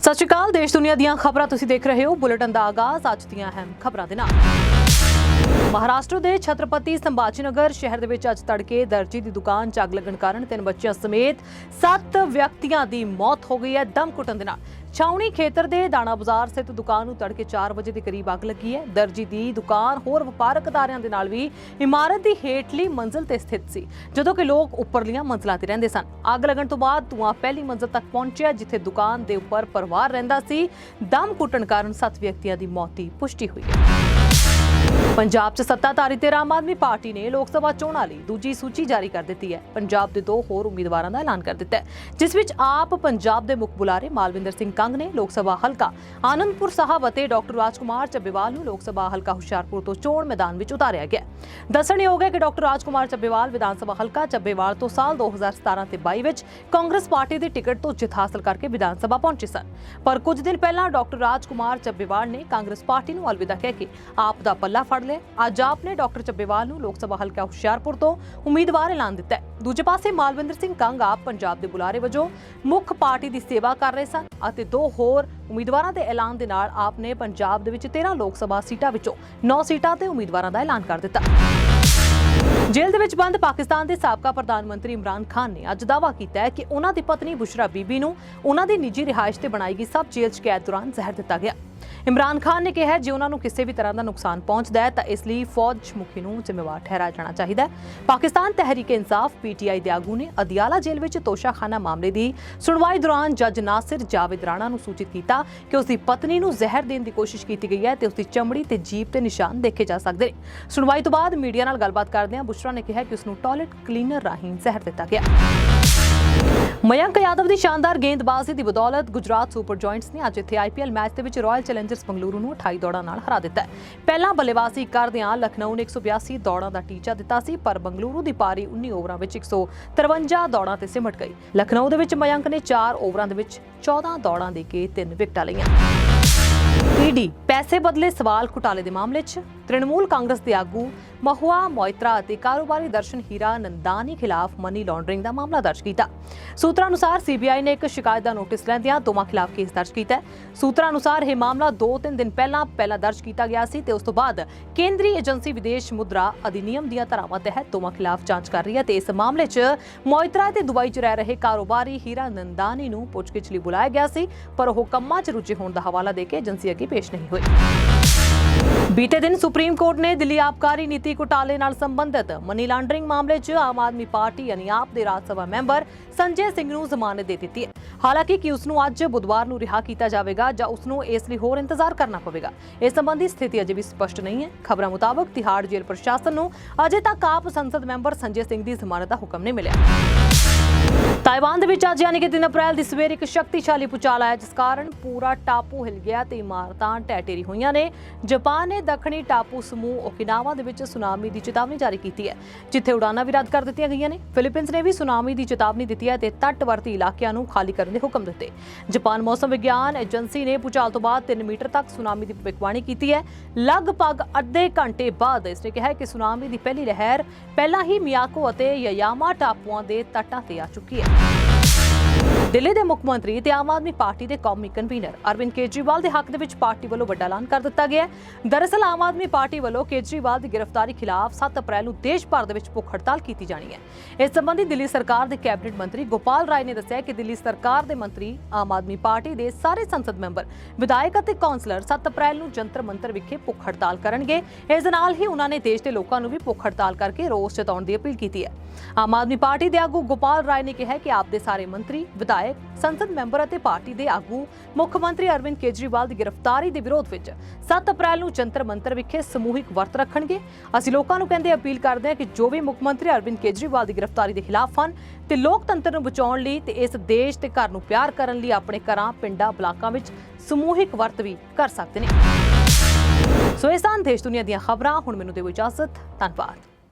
ਸਤਿ ਸ਼੍ਰੀ ਅਕਾਲ, ਦੇਸ਼ ਦੁਨੀਆ ਦੀਆਂ ਖਬਰਾਂ ਤੁਸੀਂ ਦੇਖ ਰਹੇ ਹੋ। ਬੁਲੇਟਿਨ ਦਾ ਆਗਾਜ਼, ਅੱਜ ਦੀਆਂ ਅਹਿਮ ਖਬਰਾਂ ਦੇ ਨਾਲ। ਮਹਾਰਾਸ਼ਟਰ ਦੇ ਛਤਰਪਤੀ ਸੰਭਾਜੀ ਨਗਰ ਸ਼ਹਿਰ ਦੇ ਵਿੱਚ ਅੱਜ ਤੜਕੇ ਦਰਜੀ ਦੀ ਦੁਕਾਨ 'ਚ ਅੱਗ ਲੱਗਣ ਕਾਰਨ ਤਿੰਨ ਬੱਚਿਆਂ ਸਮੇਤ 7 ਵਿਅਕਤੀਆਂ ਦੀ ਮੌਤ ਹੋ ਗਈ ਹੈ ਦਮ ਘੁੱਟਣ ਦੇ ਨਾਲ। ਛਾਉਣੀ ਖੇਤਰ ਦੇ ਦਾਣਾ ਬਾਜ਼ਾਰ ਸਥਿਤ ਦੁਕਾਨ ਨੂੰ ਤੜਕੇ 4 ਵਜੇ ਦੇ ਕਰੀਬ ਅੱਗ ਲੱਗੀ ਹੈ। ਦਰਜੀ ਦੀ ਦੁਕਾਨ ਹੋਰ ਵਪਾਰਕ ਅਦਾਰਿਆਂ ਦੇ ਨਾਲ ਵੀ ਇਮਾਰਤ ਦੀ ਹੇਠਲੀ ਮੰਜ਼ਲ ਤੇ ਸਥਿਤ ਸੀ, ਜਦੋਂ ਕਿ ਲੋਕ ਉੱਪਰਲੀਆਂ ਮੰਜ਼ਲਾਂ ਤੇ ਰਹਿੰਦੇ ਸਨ। ਅੱਗ ਲੱਗਣ ਤੋਂ ਬਾਅਦ ਧੂੰਆਂ ਪਹਿਲੀ ਮੰਜ਼ਲ ਤੱਕ ਪਹੁੰਚਿਆ, ਜਿੱਥੇ ਦੁਕਾਨ ਦੇ ਉੱਪਰ ਪਰਿਵਾਰ ਰਹਿੰਦਾ ਸੀ। ਦਮ ਘੁੱਟਣ ਕਾਰਨ 7 ਵਿਅਕਤੀਆਂ ਦੀ ਮੌਤ ਦੀ ਪੁਸ਼ਟੀ ਹੋਈ ਹੈ। ਪੰਜਾਬ 'ਚ ਸੱਤਾਧਾਰੀ ਤੇ ਆਮ ਆਦਮੀ ਪਾਰਟੀ ਨੇ ਲੋਕ ਸਭਾ ਚੋਣਾਂ ਲਈ ਦੂਜੀ ਸੂਚੀ ਜਾਰੀ ਕਰ ਦਿੱਤੀ ਹੈ। ਪੰਜਾਬ ਦੇ ਦੋ ਹੋਰ ਉਮੀਦਵਾਰਾਂ ਦਾ ਐਲਾਨ ਕਰ ਦਿੱਤਾ ਹੈ, ਜਿਸ ਵਿੱਚ ਆਪ ਪੰਜਾਬ ਦੇ ਮੁੱਖ ਬੁਲਾਰੇ ਮਾਲਵਿੰਦਰ ਸਿੰਘ ਕੰਗ ਨੇ ਲੋਕ ਸਭਾ ਹਲਕਾ ਆਨੰਦਪੁਰ ਸਾਹਿਬ ਅਤੇ ਡਾਕਟਰ ਰਾਜਕੁਮਾਰ ਚੱਬੇਵਾਲ ਨੂੰ ਲੋਕ ਸਭਾ ਹਲਕਾ ਹੁਸ਼ਿਆਰਪੁਰ ਤੋਂ ਚੋਣ ਮੈਦਾਨ ਵਿੱਚ ਉਤਾਰਿਆ ਗਿਆ ਦੱਸਣਯੋਗ ਹੈ ਕਿ ਡਾਕਟਰ ਰਾਜਕੁਮਾਰ ਚੱਬੇਵਾਲ ਵਿਧਾਨ ਸਭਾ ਹਲਕਾ ਚੱਬੇਵਾਲ ਤੋਂ ਸਾਲ 2017 ਤੇ 22 ਵਿੱਚ ਕਾਂਗਰਸ ਪਾਰਟੀ ਦੀ ਟਿਕਟ ਤੋਂ ਜਿੱਤ ਹਾਸਲ ਕਰਕੇ ਵਿਧਾਨ ਸਭਾ ਪਹੁੰਚੇ ਸਨ। ਪਰ ਕੁਝ ਦਿਨ ਪਹਿਲਾਂ ਡਾਕਟਰ ਰਾਜਕੁਮਾਰ ਚੱਬੇਵਾਲ ਨੇ ਕਾਂਗਰਸ ਪਾਰਟੀ ਨੂੰ ਅਲਵਿਦਾ ਕਹਿ ਕੇ ਆਪ ਦਾ ਪੱਲਾ ਫੜ ਲਿਆ ਅੱਜ ਆਪ ਨੇ ਡਾਕਟਰ ਚੱਬੇਵਾਲ ਨੂੰ ਲੋਕ ਸਭਾ ਹਲਕਾ ਹੁਸ਼ਿਆਰਪੁਰ ਤੋਂ ਉਮੀਦਵਾਰ ਐਲਾਨ ਦਿੱਤਾ ਹੈ। ਦੂਜੇ ਪਾਸੇ ਮਾਲਵਿੰਦਰ ਸਿੰਘ ਕੰਗ ਆਪ ਪੰਜਾਬ ਦੇ ਬੁਲਾਰੇ ਵਜੋਂ ਮੁੱਖ ਪਾਰਟੀ ਦੀ ਸੇਵਾ ਕਰ ਰਹੇ ਸਨ ਅਤੇ ਦੋ ਹੋਰ ਉਮੀਦਵਾਰਾਂ ਦੇ ਐਲਾਨ ਦੇ ਨਾਲ ਆਪ ਨੇ ਪੰਜਾਬ ਦੇ ਵਿੱਚ 13 ਲੋਕ ਸਭਾ ਸੀਟਾਂ ਵਿੱਚੋਂ 9 ਸੀਟਾਂ ਤੇ ਉਮੀਦਵਾਰਾਂ ਦਾ ਐਲਾਨ ਕਰ ਦਿੱਤਾ। ਜੇਲ੍ਹ ਦੇ ਵਿੱਚ ਬੰਦ ਪਾਕਿਸਤਾਨ ਦੇ ਸਾਬਕਾ ਪ੍ਰਧਾਨ ਮੰਤਰੀ ਇਮਰਾਨ ਖਾਨ ਨੇ ਅੱਜ ਦਾਅਵਾ ਕੀਤਾ ਹੈ ਕਿ ਉਹਨਾਂ ਦੀ ਪਤਨੀ ਬੁਸ਼ਰਾ ਬੀਬੀ ਨੂੰ ਉਹਨਾਂ ਦੀ ਨਿੱਜੀ ਰਿਹਾਇਸ਼ ਤੇ ਬਣਾਈ ਗਈ ਸਭ ਜੇਲ੍ਹ 'ਚ ਦੌਰਾਨ ਜ਼ਹਿਰ ਦਿੱਤਾ ਗਿਆ। ਇਮਰਾਨ ਖਾਨ ਨੇ ਕਿਹਾ ਜੇ ਉਹਨਾਂ ਨੂੰ ਕਿਸੇ ਵੀ ਤਰ੍ਹਾਂ ਦਾ ਨੁਕਸਾਨ ਪਹੁੰਚਦਾ ਹੈ, ਤਾਂ ਇਸ ਲਈ ਫੌਜ ਮੁਖੀ ਨੂੰ ਜ਼ਿੰਮੇਵਾਰ ਠਹਿਰਾਇਆ ਜਾਣਾ ਚਾਹੀਦਾ ਹੈ। ਪਾਕਿਸਤਾਨ ਤਹਿਰੀਕ ਇਨਸਾਫ ਪੀਟੀਆਈ ਦੇ ਆਗੂ ਨੇ ਅਦਿਆਲਾ ਜੇਲ੍ਹ ਵਿੱਚ ਤੋਸ਼ਾਖਾਨਾ ਮਾਮਲੇ ਦੀ ਸੁਣਵਾਈ ਦੌਰਾਨ ਜੱਜ ਨਾਸਿਰ ਜਾਵੇਦ ਰਾਣਾ ਨੂੰ ਸੂਚਿਤ ਕੀਤਾ ਕਿ ਉਸ ਦੀ ਪਤਨੀ ਨੂੰ ਜ਼ਹਿਰ ਦੇਣ ਦੀ ਕੋਸ਼ਿਸ਼ ਕੀਤੀ ਗਈ ਹੈ ਤੇ ਉਸ ਦੀ ਚਮੜੀ ਤੇ ਜੀਭ ਤੇ ਨਿਸ਼ਾਨ ਦੇਖੇ ਜਾ ਸਕਦੇ ਨੇ। ਸੁਣਵਾਈ ਤੋਂ ਬਾਅਦ ਮੀਡੀਆ ਨਾਲ ਗੱਲਬਾਤ ਕਰਦਿਆਂ ਬੁਸ਼ਰਾ ਨੇ ਕਿਹਾ ਕਿ ਉਸ ਨੂੰ ਟਾਇਲਟ ਕਲੀਨਰ ਰਾਹੀਂ ਜ਼ਹਿਰ ਦਿੱਤਾ ਗਿਆ। ਮਯੰਕ ਯਾਦਵ ਦੀ ਸ਼ਾਨਦਾਰ ਗੇਂਦਬਾਜ਼ੀ ਦੀ ਬਦੌਲਤ ਗੁਜਰਾਤ ਸੁਪਰ ਜੁਆਇੰਟਸ ਨੇ ਅੱਜ ਇੱਥੇ ਆਈਪੀਐਲ ਮੈਚ ਦੇ ਵਿੱਚ ਰਾਇਲ ਚੈਲੰਜਰਸ ਬੰਗਲੁਰੂ ਨੂੰ 28 ਦੌੜਾਂ ਨਾਲ ਹਰਾ ਦਿੱਤਾ ਹੈ। ਪਹਿਲਾਂ ਬੱਲੇਬਾਜ਼ੀ ਕਰਦਿਆਂ ਲਖਨਊ ਨੇ 182 ਦੌੜਾਂ ਦਾ ਟੀਚਾ ਦਿੱਤਾ ਸੀ, ਪਰ ਬੰਗਲੁਰੂ ਦੀ ਪਾਰੀ 19 ਓਵਰਾਂ ਵਿੱਚ 153 ਦੌੜਾਂ ਤੇ ਸਿਮਟ ਗਈ। ਲਖਨਊ ਦੇ ਵਿੱਚ ਮਯੰਕ ਨੇ 4 ਓਵਰਾਂ ਦੇ ਵਿੱਚ 14 ਦੌੜਾਂ ਦੇ ਕੇ 3 ਵਿਕਟਾਂ ਲਈਆਂ। ਈਡੀ ਪੈਸੇ ਬਦਲੇ ਸਵਾਲ ਘੁਟਾਲੇ ਦੇ ਮਾਮਲੇ 'ਚ ਤ੍ਰਿਣਮੂਲ ਕਾਂਗਰਸ ਦੇ ਆਗੂ ਮਹੁਆ ਮੋਇਤਰਾ ਅਤੇ ਕਾਰੋਬਾਰੀ ਦਰਸ਼ਨ ਹੀਰਾ ਨੰਦਾਨੀ ਖਿਲਾਫ ਮਨੀ ਲਾਂਡਰਿੰਗ ਦਾ ਮਾਮਲਾ ਦਰਜ ਕੀਤਾ। ਸੂਤਰਾਂ ਅਨੁਸਾਰ ਸੀਬੀਆਈ ਨੇ ਇੱਕ ਸ਼ਿਕਾਇਤ ਦਾ ਨੋਟਿਸ ਲੈਂਦਿਆਂ ਦੋਵਾਂ ਖਿਲਾਫ ਕੇਸ ਦਰਜ ਕੀਤਾ ਸੂਤਰਾਂ ਅਨੁਸਾਰ ਇਹ ਮਾਮਲਾ 2-3 ਦਿਨ ਪਹਿਲਾਂ ਪਹਿਲਾਂ ਦਰਜ ਕੀਤਾ ਗਿਆ ਸੀ ਤੇ ਉਸ ਤੋਂ ਬਾਅਦ ਕੇਂਦਰੀ ਏਜੰਸੀ ਵਿਦੇਸ਼ ਮੁਦਰਾ ਅਧਿਨਿਯਮ ਦੀਆਂ ਧਾਰਾਵਾਂ ਤਹਿਤ ਦੋਵਾਂ ਖਿਲਾਫ ਜਾਂਚ ਕਰ ਰਹੀ ਹੈ ਤੇ ਇਸ ਮਾਮਲੇ 'ਚ ਮੋਇਤਰਾ ਤੇ ਦੁਬਈ 'ਚ ਰਹਿ ਰਹੇ ਕਾਰੋਬਾਰੀ ਹੀਰਾ ਨੰਦਾਨੀ ਨੂੰ ਪੁੱਛਗਿੱਛ ਲਈ ਬੁਲਾਇਆ ਗਿਆ ਸੀ, ਪਰ ਉਹ ਕੰਮਾਂ 'ਚ ਰੁੱਝੇ ਹੋਣ ਦਾ ਹਵਾਲਾ ਦੇ ਕੇ ਏਜੰਸੀ ਅੱਗੇ ਪੇਸ਼ ਨਹੀਂ ਹੋਏ। ਬੀਤੇ ਦਿਨ ਸੁਪਰੀਮ ਕੋਰਟ ਨੇ ਦਿੱਲੀ ਆਬਕਾਰੀ ਨੀਤੀ ਘੁਟਾਲੇ ਨਾਲ ਸੰਬੰਧਿਤ ਮਨੀ ਲਾਂਡਰਿੰਗ ਮਾਮਲੇ 'ਚ ਆਮ ਆਦਮੀ ਪਾਰਟੀ ਯਾਨੀ ਆਪ ਦੇ ਰਾਜ ਸਭਾ ਮੈਂਬਰ ਸੰਜੇ ਸਿੰਘ ਨੂੰ ਜ਼ਮਾਨਤ ਦੇ ਦਿੱਤੀ ਹੈ। ਹਾਲਾਂਕਿ ਕਿ ਉਸ ਨੂੰ ਅੱਜ ਬੁੱਧਵਾਰ ਨੂੰ ਰਿਹਾ ਕੀਤਾ ਜਾਵੇਗਾ ਜਾਂ ਉਸ ਨੂੰ ਇਸ ਲਈ ਹੋਰ ਇੰਤਜ਼ਾਰ ਕਰਨਾ ਪਵੇਗਾ। ਇਸ ਸੰਬੰਧੀ ਸਥਿਤੀ ਅਜੇ ਵੀ ਸਪਸ਼ਟ ਨਹੀਂ ਹੈ। ਖਬਰਾਂ ਮੁਤਾਬਕ ਤਿਹਾੜ ਜੇਲ੍ਹ ਪ੍ਰਸ਼ਾਸਨ ਨੂੰ ਅਜੇ ਤੱਕ ਆਪ ਸੰਸਦ ਮੈਂਬਰ ਸੰਜੇ ਸਿੰਘ ਦੀ ਜ਼ਮਾਨਤ ਦਾ ਹੁਕਮ ਨਹੀਂ ਮਿਲਿਆ। ਤਾਈਵਾਨ ਦੇ ਵਿੱਚ ਅੱਜ ਯਾਨੀ ਕਿ 3 ਅਪ੍ਰੈਲ ਦੀ ਸਵੇਰ ਇੱਕ ਸ਼ਕਤੀਸ਼ਾਲੀ ਭੂਚਾਲ ਆਇਆ, ਜਿਸ ਕਾਰਨ ਪੂਰਾ ਟਾਪੂ ਹਿਲ ਗਿਆ ਤੇ ਇਮਾਰਤਾਂ ਢਹਿ ਢੇਰੀ ਹੋਈਆਂ ਨੇ। ਜਾਪਾਨ ਨੇ ਦੱਖਣੀ ਟਾਪੂ ਸਮੂਹ ਓਕਿਨਾਵਾ ਦੇ ਵਿੱਚ ਸੁਨਾਮੀ ਦੀ ਚੇਤਾਵਨੀ ਜਾਰੀ ਕੀਤੀ ਹੈ, ਜਿੱਥੇ ਉਡਾਨਾਂ ਵੀ ਰੱਦ ਕਰ ਦਿੱਤੀਆਂ ਗਈਆਂ ਨੇ। ਫਿਲੀਪੀਨਸ ਨੇ ਵੀ ਸੁਨਾਮੀ ਦੀ ਚੇਤਾਵਨੀ ਦਿੱਤੀ ਹੈ ਤੇ ਤੱਟਵਰਤੀ ਇਲਾਕਿਆਂ ਨੂੰ ਖਾਲੀ ਕਰਨ ਦੇ ਹੁਕਮ ਦਿੱਤੇ। ਜਾਪਾਨ ਮੌਸਮ ਵਿਗਿਆਨ ਏਜੰਸੀ ਨੇ ਭੂਚਾਲ ਤੋਂ ਬਾਅਦ 3 ਮੀਟਰ ਤੱਕ ਸੁਨਾਮੀ ਦੀ ਭਵਿੱਖਬਾਣੀ ਕੀਤੀ ਹੈ। ਲਗਭਗ ਅੱਧੇ ਘੰਟੇ ਬਾਅਦ ਇਸ ਨੇ ਕਿਹਾ ਕਿ ਸੁਨਾਮੀ ਦੀ ਪਹਿਲੀ ਲਹਿਰ ਪਹਿਲਾਂ ਹੀ ਮਿਆਕੋ ਅਤੇ ਯਾਯਾਮਾ ਟਾਪੂਆਂ ਦੇ ਤੱਟਾਂ ਤੇ ਆ ਚੁੱਕੀ ਹੈ। ਦਿੱਲੀ ਦੇ ਮੁੱਖ ਮੰਤਰੀ ਤੇ ਆਮ ਆਦਮੀ ਪਾਰਟੀ ਦੇ ਕੌਮੀ ਕਨਵੀਨਰ ਅਰਵਿੰਦ ਕੇਜਰੀਵਾਲ ਦੇ ਹੱਕ ਦੇ ਵਿੱਚ ਪਾਰਟੀ ਵੱਲੋਂ ਵੱਡਾ ਐਲਾਨ ਕਰ ਦਿੱਤਾ ਗਿਆ ਹੈ। ਦਰਅਸਲ, ਆਮ ਆਦਮੀ ਪਾਰਟੀ ਵੱਲੋਂ ਕੇਜਰੀਵਾਲ ਦੀ ਗ੍ਰਿਫਤਾਰੀ ਖਿਲਾਫ 7 ਅਪ੍ਰੈਲ ਨੂੰ ਦੇਸ਼ ਭਰ ਦੇ ਵਿੱਚ ਭੁੱਖ ਹੜਤਾਲ ਕੀਤੀ ਜਾਣੀ ਹੈ। ਇਸ ਸੰਬੰਧੀ ਦਿੱਲੀ ਸਰਕਾਰ ਦੇ ਕੈਬਨਿਟ ਮੰਤਰੀ ਗੋਪਾਲ ਰਾਏ ਨੇ ਦੱਸਿਆ ਕਿ ਦਿੱਲੀ ਸਰਕਾਰ ਦੇ ਮੰਤਰੀ, ਆਮ ਆਦਮੀ ਪਾਰਟੀ ਦੇ ਸਾਰੇ ਸੰਸਦ ਮੈਂਬਰ, ਵਿਧਾਇਕ ਅਤੇ ਕੌਂਸਲਰ 7 ਅਪ੍ਰੈਲ ਨੂੰ ਜੰਤਰ ਮੰਤਰ ਵਿਖੇ ਭੁੱਖ ਹੜਤਾਲ ਕਰਨਗੇ। ਇਸ ਦੇ ਨਾਲ ਹੀ ਉਹਨਾਂ ਨੇ ਦੇਸ਼ ਦੇ ਲੋਕਾਂ ਨੂੰ ਵੀ ਭੁੱਖ ਹੜਤਾਲ ਕਰਕੇ ਰੋਸ ਜਤਾਉਣ ਦੀ ਅਪੀਲ ਕੀਤੀ ਹੈ। ਆਮ ਆਦਮੀ ਪਾਰਟੀ ਦੇ ਆਗੂ ਗੋਪਾਲ ਰਾਏ ਨੇ ਕਿਹਾ ਕਿ ਆਪ ਦੇ ਸਾਰੇ ਮੰਤਰੀ ਵਿਧਾਇਕ ਸੰਸਦ ਮੈਂਬਰ ਅਤੇ ਪਾਰਟੀ ਦੇ ਆਗੂ, ਮੁੱਖ ਮੰਤਰੀ ਅਰਵਿੰਦ ਕੇਜਰੀਵਾਲ ਦੀ ਗ੍ਰਿਫਤਾਰੀ ਦੇ ਵਿਰੋਧ ਵਿੱਚ 7 ਅਪ੍ਰੈਲ ਨੂੰ ਜੰਤਰ ਮੰਤਰ ਵਿਖੇ ਸਮੂਹਿਕ ਵਰਤ ਰੱਖਣਗੇ। ਅਸੀਂ ਲੋਕਾਂ ਨੂੰ ਕਹਿੰਦੇ ਅਪੀਲ ਕਰਦੇ ਹਾਂ ਕਿ ਜੋ ਵੀ ਮੁੱਖ ਮੰਤਰੀ ਅਰਵਿੰਦ ਕੇਜਰੀਵਾਲ ਦੀ ਗ੍ਰਿਫਤਾਰੀ ਦੇ ਖਿਲਾਫ ਹਨ ਤੇ ਲੋਕਤੰਤਰ ਨੂੰ ਬਚਾਉਣ ਲਈ ਤੇ ਇਸ ਦੇਸ਼ ਤੇ ਘਰ ਨੂੰ ਪਿਆਰ ਕਰਨ ਲਈ ਆਪਣੇ ਘਰਾਂ, ਪਿੰਡਾਂ, ਬਲਾਕਾਂ ਵਿੱਚ ਸਮੂਹਿਕ ਵਰਤ ਵੀ ਕਰ ਸਕਦੇ ਨੇ। ਸੋ ਇਹ ਸਨ ਦੇਸ਼ ਦੁਨੀਆ ਦੀਆਂ ਖਬਰਾਂ। ਹੁਣ ਮੈਨੂੰ ਦਿਓ ਇਜਾਜ਼ਤ। ਧੰਨਵਾਦ।